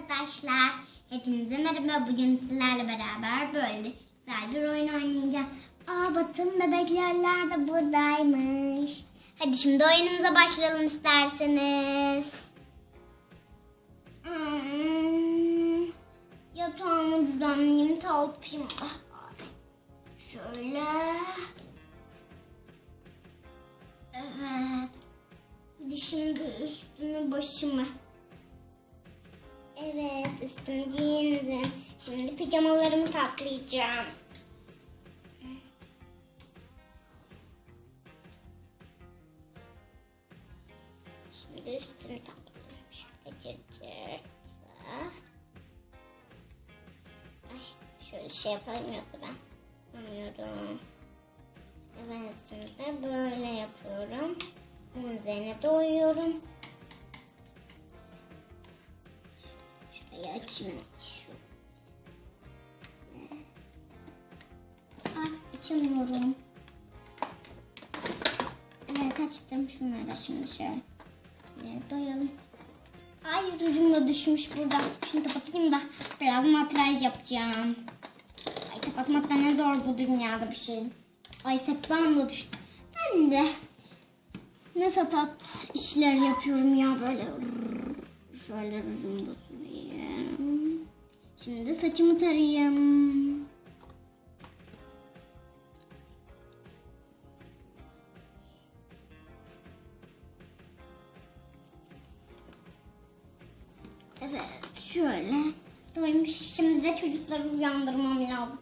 arkadaşlar. Hepinize merhaba. Bugün sizlerle beraber böyle güzel bir oyun oynayacağım. Aa Batın bebeklerler de buradaymış. Hadi şimdi oyunumuza başlayalım isterseniz. Hmm, yatağımı düzenleyeyim, kalkayım. Ah, Şöyle. Evet. Hadi şimdi üstümü başımı. Evet üstümü giyindim. Şimdi pijamalarımı katlayacağım. Şimdi üstümü katlayayım. Şöyle cırcırsa. Ay şöyle şey yapayım yoksa ben anlıyorum. Evet şimdi böyle yapıyorum. Bunun üzerine doyuyorum. Açayım. Şu. Ay açamıyorum. Evet açtım. Şunları da şimdi şöyle şöyle doyalım. Ay rucum da düşmüş burada. Şunu kapatayım da biraz matraj yapacağım. Ay kapatmak da ne zor bu dünyada bir şey. Ay septam da düştü. Ben de ne satat işler yapıyorum ya böyle. Şöyle rujumu da süreyim. Şimdi saçımı tarayayım. Evet şöyle. Doymuş. Şimdi de çocukları uyandırmam lazım.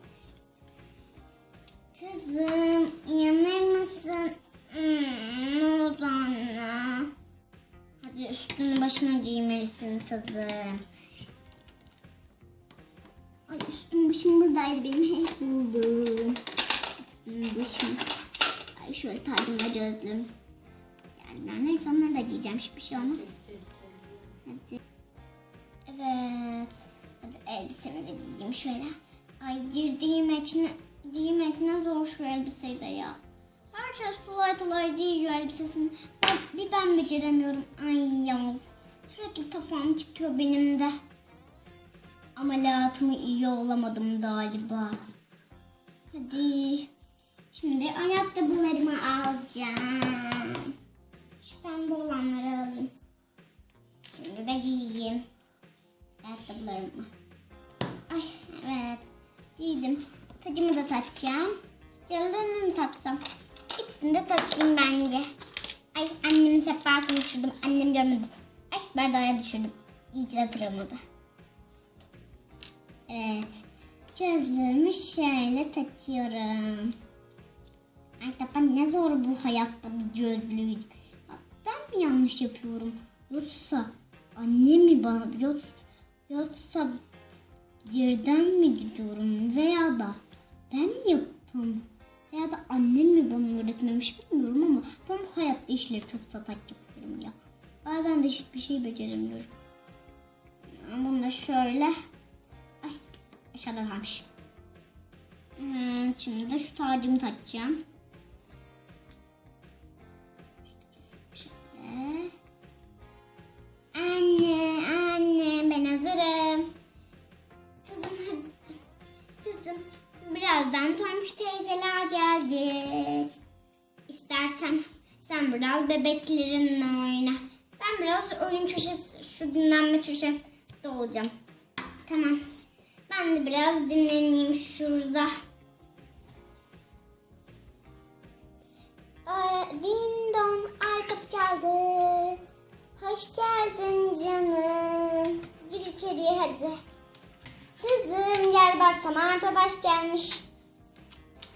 Kızım uyanır mısın? Üstünü başına giymelisin kızım. Ay üstüm başım buradaydı benim. Hep buldum. Üstüm başım. Ay şöyle tacım ve gözlüğüm. Yani neyse onları da giyeceğim. Hiçbir şey olmaz. Hadi. Evet. Hadi elbisemi de giyeyim şöyle. Ay girdiğim içine, giymek ne zor şu elbiseyi de ya. Herkes kolay kolay giyiyor elbisesini. Ben, bir ben beceremiyorum. Ay ya. Kafam çıkıyor benim de. Ameliyatımı iyi olamadım galiba. Hadi. Şimdi ayakkabılarımı alacağım. Şu pembe olanları alayım. Şimdi de giyeyim. Ayakkabılarımı. Ay evet. Giydim. Tacımı da takacağım. Yıldırımı mı taksam? İkisini de takayım bence. Ay annemin sehpasını düşürdüm. Annem görmedi. Ay bardağa düşürdüm. İyi ki de kırılmadı. Evet. Gözlüğümü şöyle takıyorum. Ay tapan ne zor bu hayatta bir gözlüğü. Ben mi yanlış yapıyorum? Yoksa annem mi bana yoksa, yoksa yerden mi gidiyorum veya da ben mi yapıyorum? Veya da annem mi bana öğretmemiş bilmiyorum ama ben bu hayatta işleri çok satak yapıyorum ya. Bazen de hiçbir şey beceremiyorum. Bunu da şöyle. Ay aşağıda kalmış. Hmm, şimdi de şu tacımı takacağım. Anne, anne ben hazırım. Kızım. Kızım birazdan Tomş teyzeler gelecek. İstersen sen biraz bebeklerinle oyna. Ben biraz oyun köşesi, şu dinlenme köşesinde olacağım. Tamam. Ben de biraz dinleneyim şurada. Ay, Din don, ay kapı çaldı. Hoş geldin canım. Gir içeriye hadi. Kızım gel bak sana arkadaş gelmiş.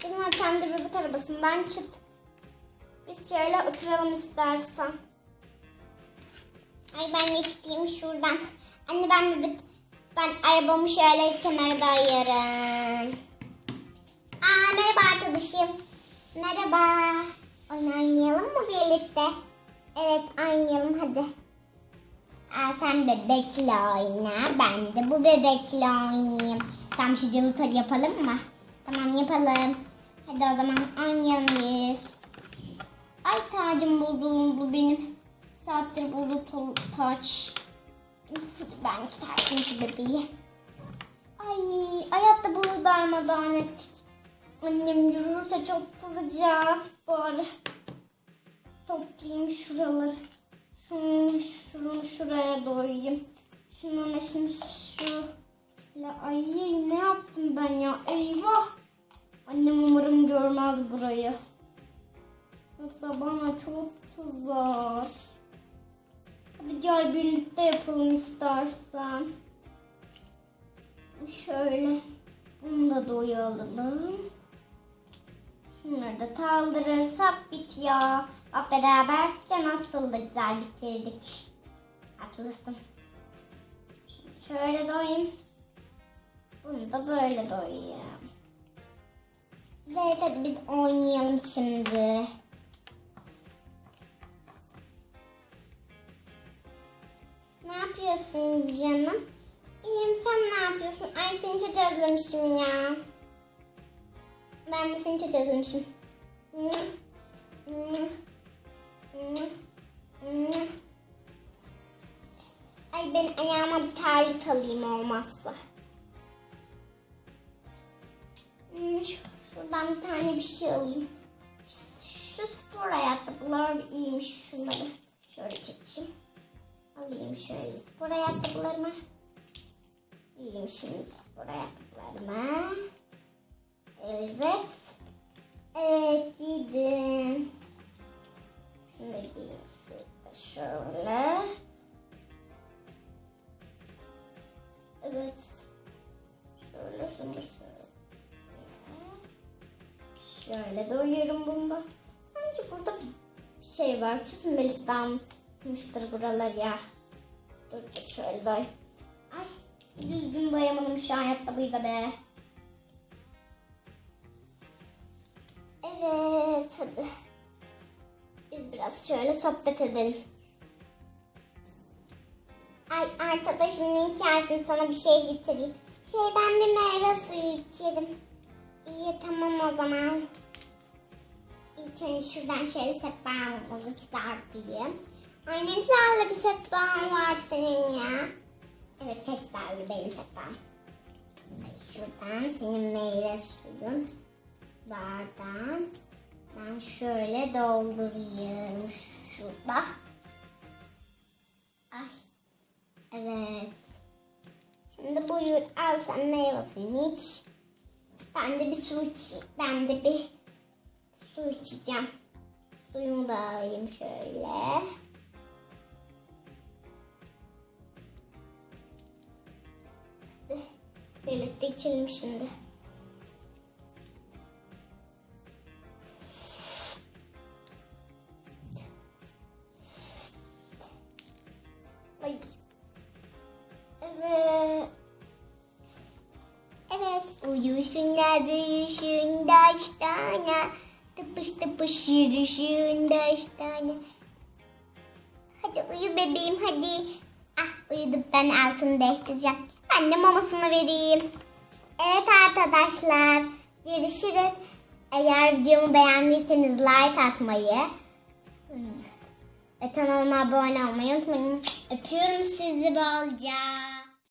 Kızım sen de bebek arabasından çık. Biz şöyle oturalım istersen. Ay ben çıkayım şuradan. Anne ben bebek, ben arabamı şöyle kenara dayıyorum. Aa merhaba arkadaşım. Merhaba. Oyun oynayalım mı birlikte? Evet oynayalım hadi. Aa, sen bebekle oyna. Ben de bu bebekle oynayayım. Tam şu cıvıtır yapalım mı? Tamam yapalım. Hadi o zaman oynayalım biz. Ay tacım bozuldu benim. Saattir bozuldu taç. Ben çıkartayım şu bebeği. Ay hayatta bunu darmadağın ettik. Annem yürürse çok kızacak. Bari toplayayım şuraları. Şunu, şunu şuraya doyayım. Şunun eşini şu. Ay ne yaptım ben ya? Eyvah. Annem umarım görmez burayı. Yoksa bana çok kızar. Gel birlikte yapalım istersen. Şöyle. Bunu da doyalım. Şunları da kaldırırsak bitiyor. Hep beraberce nasıl da güzel bitirdik. Haklısın. Şöyle doyayım. Bunu da böyle doyayım. Evet hadi biz oynayalım şimdi. Yapıyorsun canım? İyiyim sen ne yapıyorsun? Ay seni çok özlemişim ya. Ben de seni çok özlemişim. Ay ben ayağıma bir terlik alayım olmazsa. Şu- Şuradan bir tane bir şey alayım. Şu spor ayakkabılar iyiymiş şunları. Şöyle çekeyim. Alayım şöyle spor ayakkabılarımı. Giyeyim şimdi spor ayakkabılarımı. Evet. Evet giydim. Şunu giyeyim şurada şöyle. Evet. Şöyle şunu da şöyle. Şöyle doyuyorum bunda. Bence burada bir şey var. Çizmeli dammıştır buralar ya. Şöyle. Ay düzgün doyamadım şu ayakkabıyı da be. Evet hadi. Biz biraz şöyle sohbet edelim. Ay arkadaşım ne içersin sana bir şey getireyim. Şey ben bir meyve suyu içerim. İyi tamam o zaman. İlk önce şuradan şöyle sehpam alıp sarpayım. Ay ne güzel bir sehpan var senin ya. Evet çok güzel benim sehpam. Şuradan senin meyve suyun. Bardan. Ben şöyle doldurayım şurada. Ay. Evet. Şimdi buyur al sen meyve suyunu iç. Ben de bir su iç. Ben de bir su içeceğim. Suyumu da alayım şöyle. Birlikte şimdi. Ay. Evet. Evet. Uyusun da büyüsün daştana. Tıpış tıpış yürüsün daştana. Hadi uyu bebeğim hadi. Ah uyudu ben altını değiştireceğim. Ben de mamasını vereyim. Evet arkadaşlar. Görüşürüz. Eğer videomu beğendiyseniz like atmayı ve kanalıma abone olmayı unutmayın. Öpüyorum sizi bolca.